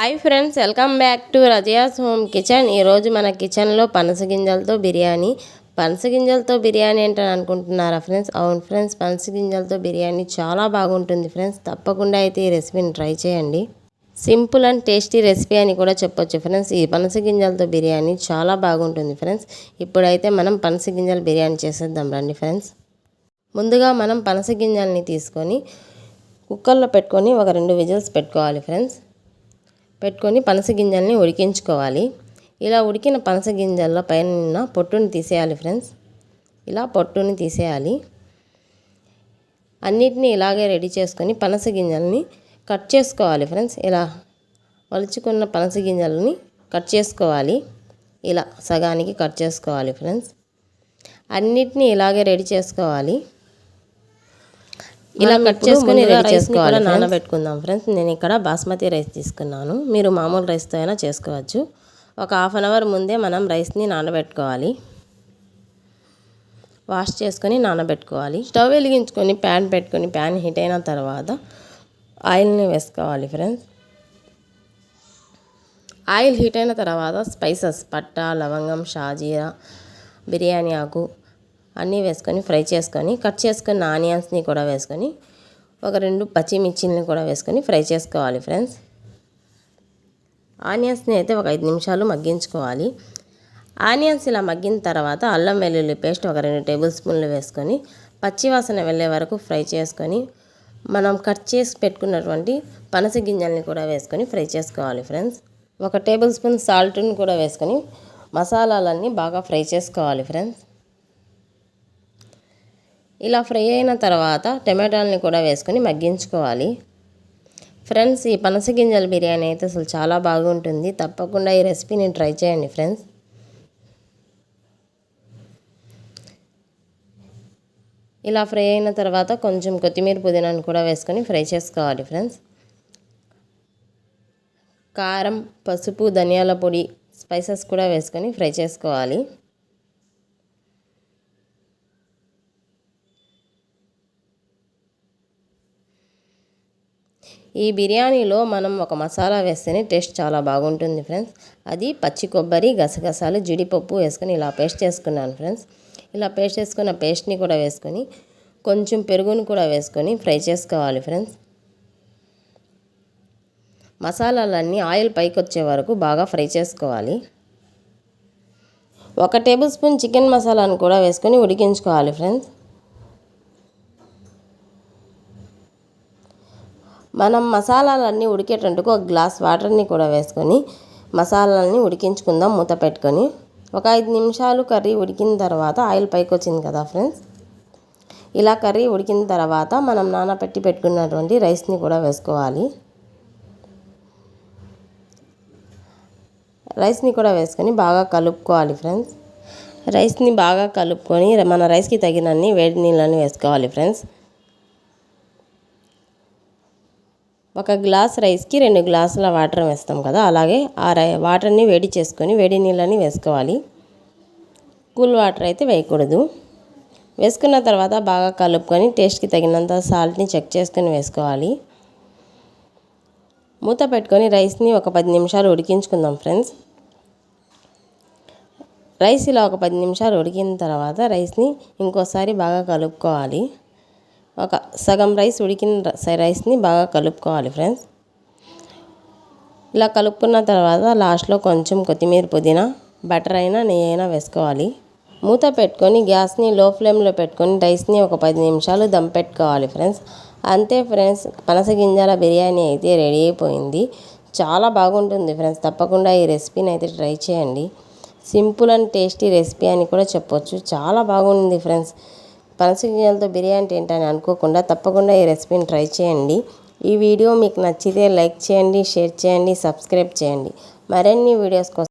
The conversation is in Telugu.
Hi friends welcome back to Rajaya's home kitchen. ఈరోజు మన కిచెన్లో పనస గింజలతో బిర్యానీ. పనస గింజలతో బిర్యానీ ఏంటని అనుకుంటున్నారా ఫ్రెండ్స్? అవును ఫ్రెండ్స్ పనస గింజలతో బిర్యానీ చాలా బాగుంటుంది ఫ్రెండ్స్. తప్పకుండా అయితే ఈ రెసిపీని ట్రై చేయండి. సింపుల్ అండ్ టేస్టీ రెసిపీ అని కూడా చెప్పొచ్చు ఫ్రెండ్స్. ఈ పనస గింజలతో బిర్యానీ చాలా బాగుంటుంది ఫ్రెండ్స్. ఇప్పుడైతే మనం పనస గింజల బిర్యానీ చేసేద్దాం రండి ఫ్రెండ్స్. ముందుగా మనం పనస గింజల్ని తీసుకొని కుక్కర్లో పెట్టుకొని ఒక రెండు విజిల్స్ పెట్టుకోవాలి ఫ్రెండ్స్. పెట్టుకొని పనస గింజల్ని ఉడికించుకోవాలి. ఇలా ఉడికిన పనస గింజల్లో పైన పొట్టుని తీసేయాలి ఫ్రెండ్స్. ఇలా పొట్టుని తీసేయాలి. అన్నిటినీ ఇలాగే రెడీ చేసుకొని పనస గింజల్ని కట్ చేసుకోవాలి ఫ్రెండ్స్. ఇలా వలుచుకున్న పనస గింజలని కట్ చేసుకోవాలి. ఇలా సగానికి కట్ చేసుకోవాలి ఫ్రెండ్స్. అన్నిటినీ ఇలాగే రెడీ చేసుకోవాలి. ఇలా కట్ చేసుకొని రెడీ చేసుకోవాలి నానబెట్టుకుందాం. ఫ్రెండ్స్ నేను ఇక్కడ బాస్మతి రైస్ తీసుకున్నాను. మీరు మామూలు రైస్తో అయినా చేసుకోవచ్చు. ఒక హాఫ్ అన్ అవర్ ముందే మనం రైస్ని నానబెట్టుకోవాలి. వాష్ చేసుకొని నానబెట్టుకోవాలి. స్టవ్ వెలిగించుకొని ప్యాన్ పెట్టుకొని ప్యాన్ హీట్ అయిన తర్వాత ఆయిల్ని వేసుకోవాలి ఫ్రెండ్స్ ఆయిల్ హీట్ అయిన తర్వాత స్పైసెస్ పట్ట లవంగం షాజీరా బిర్యానీ ఆకు అన్నీ వేసుకొని ఫ్రై చేసుకొని కట్ చేసుకున్న ఆనియన్స్ని కూడా వేసుకొని ఒక రెండు పచ్చిమిర్చిని కూడా వేసుకొని ఫ్రై చేసుకోవాలి ఫ్రెండ్స్. ఆనియన్స్ని అయితే ఒక ఐదు నిమిషాలు మగ్గించుకోవాలి. ఆనియన్స్ ఇలా మగ్గిన తర్వాత అల్లం వెల్లుల్లి పేస్ట్ ఒక రెండు టేబుల్ స్పూన్లు వేసుకొని పచ్చివాసన వెళ్ళే వరకు ఫ్రై చేసుకొని మనం కట్ చేసి పెట్టుకున్నటువంటి పనస గింజల్ని కూడా వేసుకొని ఫ్రై చేసుకోవాలి ఫ్రెండ్స్. ఒక టేబుల్ స్పూన్ సాల్ట్ని కూడా వేసుకొని మసాలాలన్నీ బాగా ఫ్రై చేసుకోవాలి ఫ్రెండ్స్. ఇలా ఫ్రై అయిన తర్వాత టమాటాలని కూడా వేసుకొని మగ్గించుకోవాలి. ఫ్రెండ్స్ ఈ పనస గింజల బిర్యానీ అయితే అసలు చాలా బాగుంటుంది. తప్పకుండా ఈ రెసిపీని ట్రై చేయండి ఫ్రెండ్స్. ఇలా ఫ్రై అయిన తర్వాత కొంచెం కొత్తిమీర పుదీనాను కూడా వేసుకొని ఫ్రై చేసుకోవాలి ఫ్రెండ్స్. కారం పసుపు ధనియాల పొడి స్పైసెస్ కూడా వేసుకొని ఫ్రై చేసుకోవాలి. ఈ బిర్యానీలో మనం ఒక మసాలా వేస్తేనే టేస్ట్ చాలా బాగుంటుంది ఫ్రెండ్స్. అది పచ్చి కొబ్బరి గసగసాలు జీడిపప్పు వేసుకొని ఇలా పేస్ట్ చేసుకున్నాను ఫ్రెండ్స్. ఇలా పేస్ట్ చేసుకున్న పేస్ట్ని కూడా వేసుకొని కొంచెం పెరుగును కూడా వేసుకొని ఫ్రై చేసుకోవాలి ఫ్రెండ్స్. మసాలాలన్నీ ఆయిల్ పైకి వచ్చే వరకు బాగా ఫ్రై చేసుకోవాలి. ఒక టేబుల్ స్పూన్ చికెన్ మసాలాను కూడా వేసుకొని ఉడికించుకోవాలి ఫ్రెండ్స్. మనం మసాలాలన్నీ ఉడికేటందుకు ఒక గ్లాస్ వాటర్ని కూడా వేసుకొని మసాలాలని ఉడికించుకుందాం మూత పెట్టుకొని. ఒక ఐదు నిమిషాలు కర్రీ ఉడికిన తర్వాత ఆయిల్ పైకి వచ్చింది కదా ఫ్రెండ్స్? ఇలా కర్రీ ఉడికిన తర్వాత మనం నానబెట్టి పెట్టుకున్నటువంటి రైస్ని కూడా వేసుకోవాలి. రైస్ని కూడా వేసుకొని బాగా కలుపుకోవాలి ఫ్రెండ్స్. రైస్ని బాగా కలుపుకొని మన రైస్కి తగినన్ని వేడి నీళ్ళని వేసుకోవాలి ఫ్రెండ్స్. ఒక గ్లాస్ రైస్కి రెండు గ్లాసుల వాటర్ వేస్తాం కదా అలాగే ఆ రై వాటర్ని వేడి చేసుకొని వేడి నీళ్ళని వేసుకోవాలి. కూల్ వాటర్ అయితే వేయకూడదు. వేసుకున్న తర్వాత బాగా కలుపుకొని టేస్ట్కి తగినంత సాల్ట్ని చెక్ చేసుకొని వేసుకోవాలి. మూత పెట్టుకొని రైస్ని ఒక పది నిమిషాలు ఉడికించుకుందాం ఫ్రెండ్స్. రైస్ ఇలా ఒక పది నిమిషాలు ఉడికిన తర్వాత రైస్ని ఇంకోసారి బాగా కలుపుకోవాలి. ఒక సగం రైస్ ఉడికిన రైస్ని బాగా కలుపుకోవాలి ఫ్రెండ్స్. ఇలా కలుపుకున్న తర్వాత లాస్ట్లో కొంచెం కొత్తిమీర పుదీనా బటర్ అయినా నెయ్యి అయినా వేసుకోవాలి. మూత పెట్టుకొని గ్యాస్ని లో ఫ్లేమ్లో పెట్టుకొని రైస్ని ఒక పది నిమిషాలు దమ్ పెట్టుకోవాలి ఫ్రెండ్స్. అంతే ఫ్రెండ్స్ పనస గింజల బిర్యానీ అయితే రెడీ అయిపోయింది. చాలా బాగుంటుంది ఫ్రెండ్స్. తప్పకుండా ఈ రెసిపీని అయితే ట్రై చేయండి. సింపుల్ అండ్ టేస్టీ రెసిపీ అని కూడా చెప్పొచ్చు. చాలా బాగుంది ఫ్రెండ్స్. పనస గింజలతో బిర్యానీ ఏంటని అనుకోకుండా తప్పకుండా ఈ రెసిపీని ట్రై చేయండి. ఈ వీడియో మీకు నచ్చితే లైక్ చేయండి షేర్ చేయండి సబ్స్క్రైబ్ చేయండి. మరిన్ని వీడియోస్ కోసం